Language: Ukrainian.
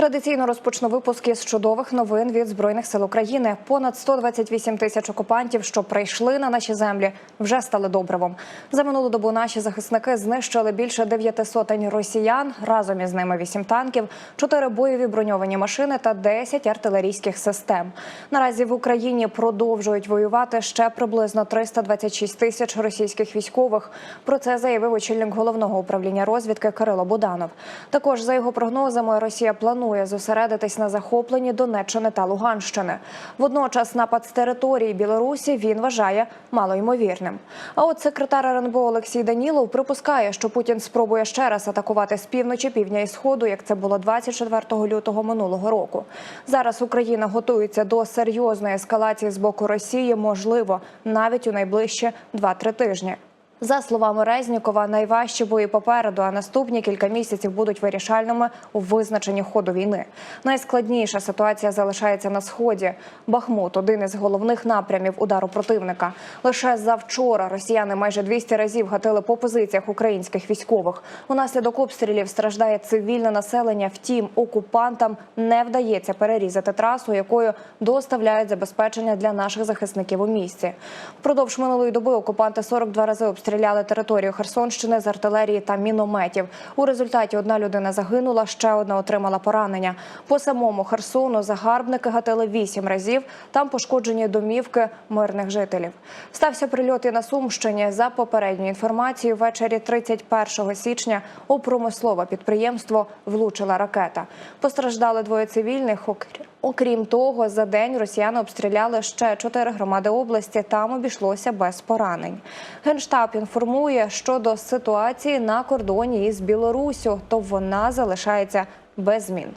Традиційно розпочну випуск із чудових новин від збройних сил України. Понад 128 тисяч окупантів, що прийшли на наші землі, вже стали добривом. За минулу добу наші захисники знищили більше дев'яти сотень росіян. Разом із ними вісім танків, чотири бойові броньовані машини та 10 артилерійських систем. Наразі в Україні продовжують воювати ще приблизно 326 тисяч російських військових. Про це заявив очільник головного управління розвідки Кирило Буданов. Також за його прогнозами, Росія планує зосередитись на захопленні Донеччини та Луганщини. Водночас напад з території Білорусі він вважає малоймовірним. А от секретар РНБО Олексій Данілов припускає, що Путін спробує ще раз атакувати з півночі, півдня і сходу, як це було 24 лютого минулого року. Зараз Україна готується до серйозної ескалації з боку Росії, можливо, навіть у найближчі 2-3 тижні. За словами Резнікова, найважчі бої попереду, а наступні кілька місяців будуть вирішальними у визначенні ходу війни. Найскладніша ситуація залишається на сході. Бахмут один із головних напрямів удару противника. Лише завчора росіяни майже 200 разів гатили по позиціях українських військових. Унаслідок обстрілів страждає цивільне населення. Втім, окупантам не вдається перерізати трасу, якою доставляють забезпечення для наших захисників у місті. Впродовж минулої доби окупанти 42 рази обстріляли територію Херсонщини з артилерії та мінометів. У результаті одна людина загинула, ще одна отримала поранення. По самому Херсону загарбники гатили вісім разів. Там пошкоджені домівки мирних жителів. Стався прильот і на Сумщині. За попередньою інформацією, ввечері 31 січня у промислове підприємство влучила ракета. Постраждали двоє цивільних. окр- Окрім того, за день росіяни обстріляли ще чотири громади області. Там обійшлося без поранень. Генштаб інформує щодо ситуації на кордоні із Білоруссю, то вона залишається без змін.